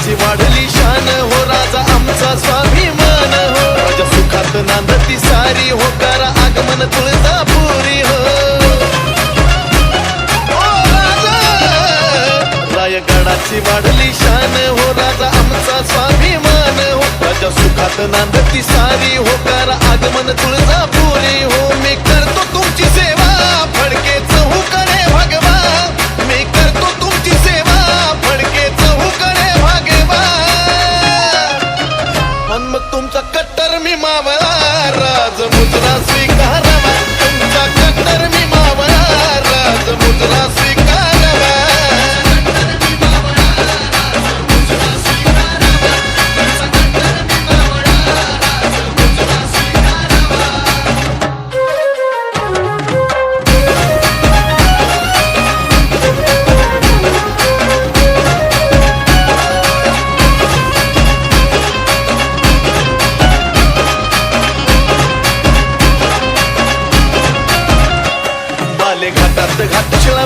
आमची वाढली शान. हो राजा आमचा स्वाभिमान हो सुखात नांदती सारी. हो करा आगमन तुळजापुरी. हो. रायगडाची वाढली शान. हो राजा आमचा स्वाभिमान हो राजा सुखात नांदती सारी. हो करा आगमन तुळजापुरी. हो. हो बाले घाटात घाटशिळा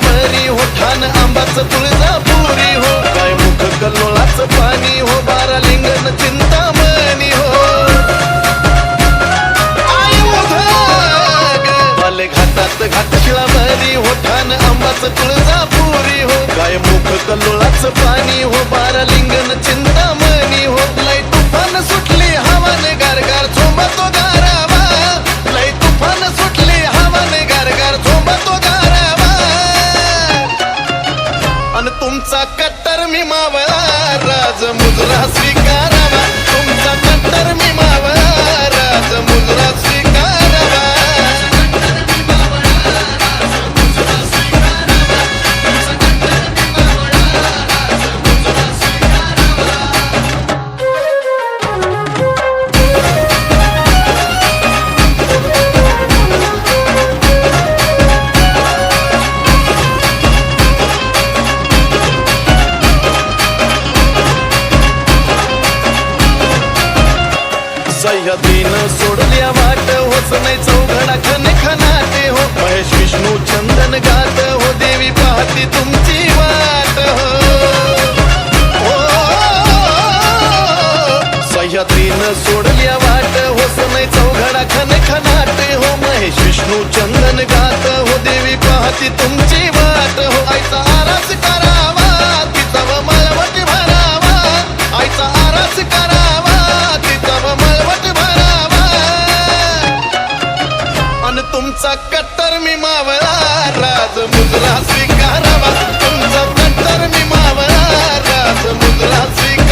हो ठाण आंबाचं तुळजापुरी हो. काय मुख कल्लोळाचं पाणी हो बारा लिंगन चिंतामणी हो. आले उधाग. घाटात घाटशिळा मरी हो ठाण आंबाचं तुळजापुरी हो. काय मुख कल्लोळाचं पाणी हो बारा लिंगन चिंता हो. सह्याद्रीनं सोडल्या वाट होच नाही चौघडा खन खनाटे हो. महेश विष्णू चंदन गात हो देवी पाहती तुमची वाट. हो ओ, सोडल्या वाट होच नाही चौघडा खन खनाटे हो. महेश विष्णू चंदन गात हो देवी पाहती तुमची वाट. हो आईचा आरास का तुमचा कत्तर मी मावळा राज मुद्रा स्वीकारावा. तुमचा कत्तर मी मावळा राज मुद्रा स्वीकार